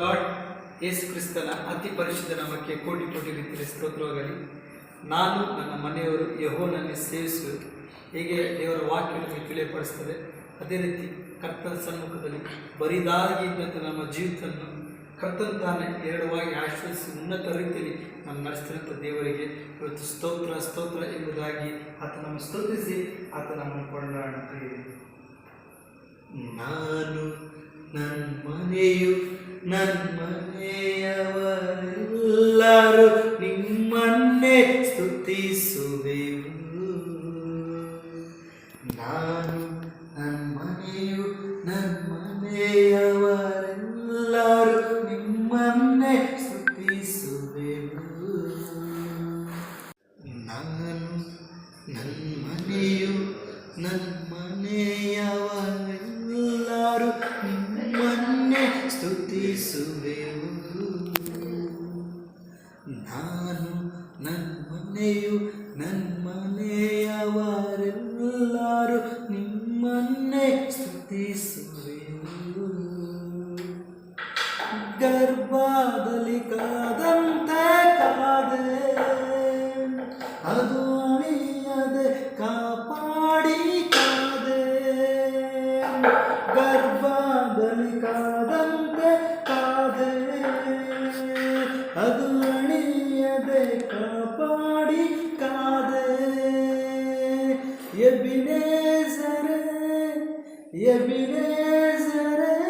Lord ಯೇಸು ಕ್ರಿಸ್ತನ ಅತಿ ಪರಿಶುದ್ಧ ನಾಮಕ್ಕೆ ಕೋಟಿ ಕೋಟಿ ರೀತಿಯಲ್ಲಿ ಸ್ತೋತ್ರವಾಗಲಿ. ನಾನು ನನ್ನ ಮನೆಯವರು ಯಹೋನಲ್ಲಿ ಸೇವಿಸುವುದು ಹೇಗೆ ದೇವರ ವಾಕ್ಯ ನಮಗೆ ತಿಳಿಯಪಡಿಸ್ತದೆ. ಅದೇ ರೀತಿ ಕರ್ತನ ಸಮ್ಮುಖದಲ್ಲಿ ಬರಿದಾಗಿ ಇದ್ದಂಥ ನಮ್ಮ ಜೀವಿತವನ್ನು ಕರ್ತನ ತಾನೇ ಎರಡವಾಗಿ ಆಶ್ರಯಿಸಿ ಉನ್ನತ ರೀತಿಯಲ್ಲಿ ನಮ್ಮ ನಡೆಸ್ತಿರುವಂಥ ದೇವರಿಗೆ ಇವತ್ತು ಸ್ತೋತ್ರ ಸ್ತೋತ್ರ ಎಂಬುದಾಗಿ ಆತ ನಮ್ಮ ಸ್ತುತಿಸಿ ಆತ ನಮ್ಮನ್ನು ಕೊಂಡಾಡುತ್ತೇವೆ ನಾನು ನನ್ನ ಮನೆಯು ನನ್ನ ಮನೆಯವರೆಲ್ಲರೂ ನಿಮ್ಮನ್ನೇ ಸ್ತುತಿಸುವೆವು. ನಾನು ನನ್ನ ಮನೆಯು ನನ್ನ ಮನೆಯವರೆಲ್ಲರೂ ನಿಮ್ಮನ್ನೇ ಸ್ತುತಿಸುವೆವು. ನಾನು ನನ್ನ ಮನೆಯು ಸ್ತುತಿಸುವೆವು ನಾನು ನನ್ನ ಮನೆಯು ನನ್ನ ಮನೆಯವರೆಲ್ಲರೂ ನಿಮ್ಮನ್ನೇ ಸ್ತುತಿಸುವೆವು. ಗರ್ಭದಲ್ಲಿ ಕಾದಂತೆ ಕಾದೆ ಅದು காப்பாடி காது. எபினேசரே எபினேசரே.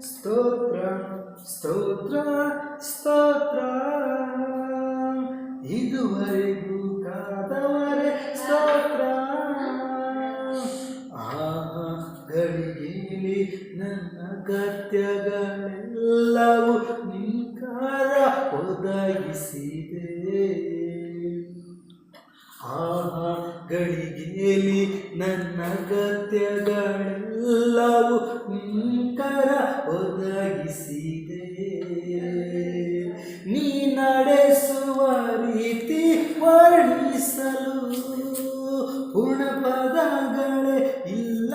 ಸ್ತೋತ್ರ ಸ್ತೋತ್ರ ಸ್ತೋತ್ರ. ಇದುವರೆಗೂ ಕಾದವರೆ ಸ್ತೋತ್ರ. ಆ ಗಳಿಗೆಯಲ್ಲಿ ನನ್ನ ಕರ್ತ್ಯಗಳೆಲ್ಲವೂ ನಿಂಕಾರ ಒದಗಿಸಿದೆ ಅಗತ್ಯಗಳೆಲ್ಲವೂ ನಿಂಕರ ಒದಗಿಸಿದೆ. ನೀ ನಡೆಸುವ ರೀತಿ ವರ್ಣಿಸಲು ಪೂರ್ಣ ಪದಗಳೇ ಇಲ್ಲ.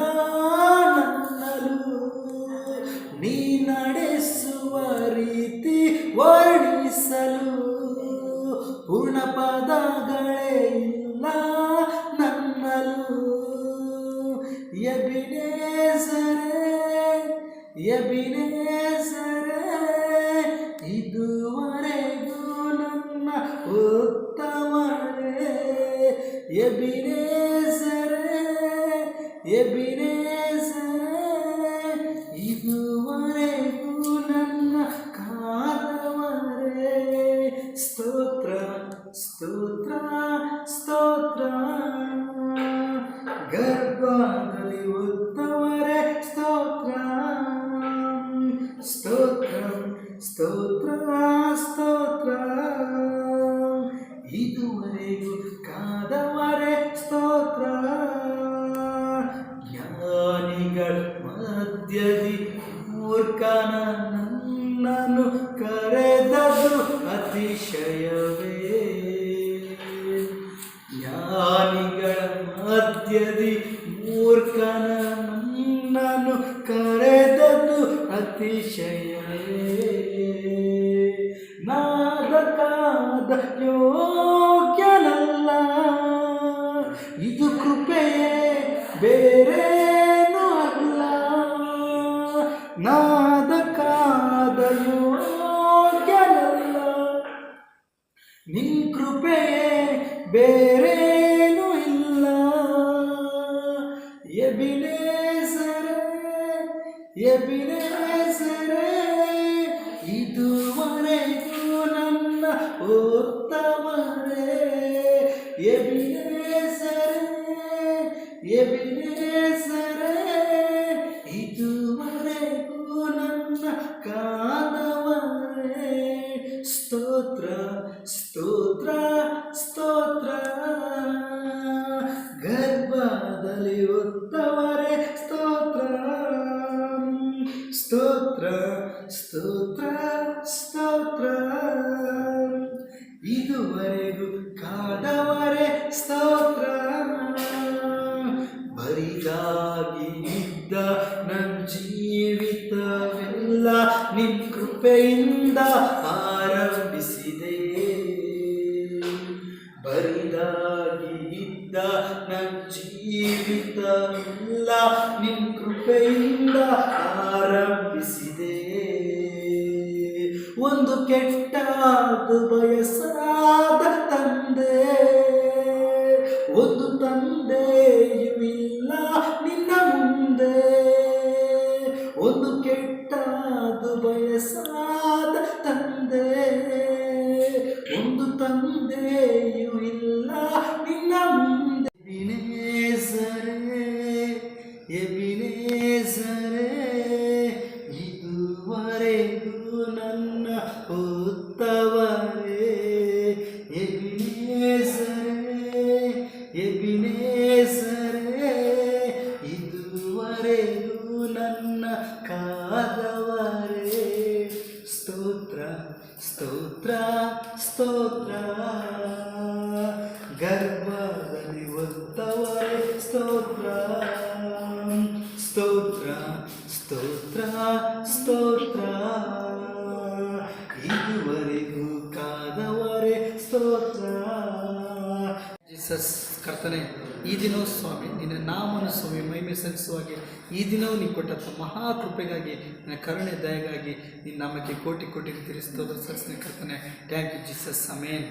ಎಬಿನೇಸರೆ ಇದುವರೆಗೂ ನನ್ನ ಉತ್ತಮರೇ ಎಬಿನೇಸರೆ ಎಬಿನೇಸರೆ ಇದುವರೆಗೂ ನನ್ನ ಕಾದವರೇ ಸ್ತೋತ್ರ ಸ್ತೋತ್ರ ಸ್ತೋತ್ರ ಸ್ತೋತ್ರ. ಇದುವರೆಗೂ ಕಾದವರೆ ಸ್ತೋತ್ರ. ಜ್ಞಾನಿಗಳ ಮಧ್ಯದಿ ಮೂರ್ಖನ ನನ್ನನ್ನು ಕರೆದದು ಅತಿಶಯವೇ. ಜ್ಞಾನಿಗಳ ಮಧ್ಯದಿ ಮೂರ್ಖನ ನನ್ನನ್ನು ಕರೆದದು ಅತಿಶಯವೇ. ಯೋಗ್ಯನಲ್ಲ. ಇದು ಕೃಪೆಯೇ, ಬೇರೇನೂ ಅಲ್ಲ. ನಾದಕಾದ ಯೋಗ್ಯನಲ್ಲ. ನಿನ್ ಕೃಪೆಯೇ, ಬೇರೇನೂ ಇಲ್ಲ. ಎಬಿನೇಸರೆ ಎಬಿನೇಸರೆ ಇದು ನನ್ನ ಉತ್ತಮರೇ ಎಬಿನೇಸರೆ ಎಬಿನೇಸರೆ ಇದುವರೆಗೂ ನನ್ನ ಕಾದವರೇ ಸ್ತೋತ್ರ ಸ್ತೋತ್ರ ಸ್ತೋತ್ರ ಇದುವರೆಗೂ ಕಾದವರೆ ಸ್ತೋತ್ರ. ಬರಿದಾಗಿ ನಿದ್ದ ನನ್ನ ಜೀವಿತವೆಲ್ಲ ನಿನ್ನ ಕೃಪೆಯಿಂದ ಆರಂಭಿಸಿದೆ. ಬರಿದಾಗಿ ನಿದ್ದ ನನ್ನ ಜೀವಿತವೆಲ್ಲ ನಿನ್ನ ಕೃಪೆಯಿಂದ ಆರಂಭಿಸಿದೆ ಒಂದು ಕೆಟ್ಟಾದ ಬಯಸಾದ ತಂದೆ ಒಂದು ತಂದೆಯೂ ಕರ್ತನೆ, ಈ ದಿನವೂ ಸ್ವಾಮಿ, ನಿನ್ನ ನಾಮನ ಸ್ವಾಮಿ, ಮಹಿಮೆ ಸಲ್ಲಿಸುವಾಗೆ ಈ ದಿನವೂ ನೀವು ಕೊಟ್ಟಂಥ ಮಹಾ ಕೃಪೆಗಾಗಿ ನಿನ್ನ ಕರುಣೆ ದಯಗಾಗಿ ನಿನ್ನ ನಾಮಕ್ಕೆ ಕೋಟಿ ಕೋಟಿ ತಿರುಸ್ತೋದ್ರ ಸಲ್ಲಿಸ್ತೀನಿ ಕರ್ತನೆ. Thank you Jesus amen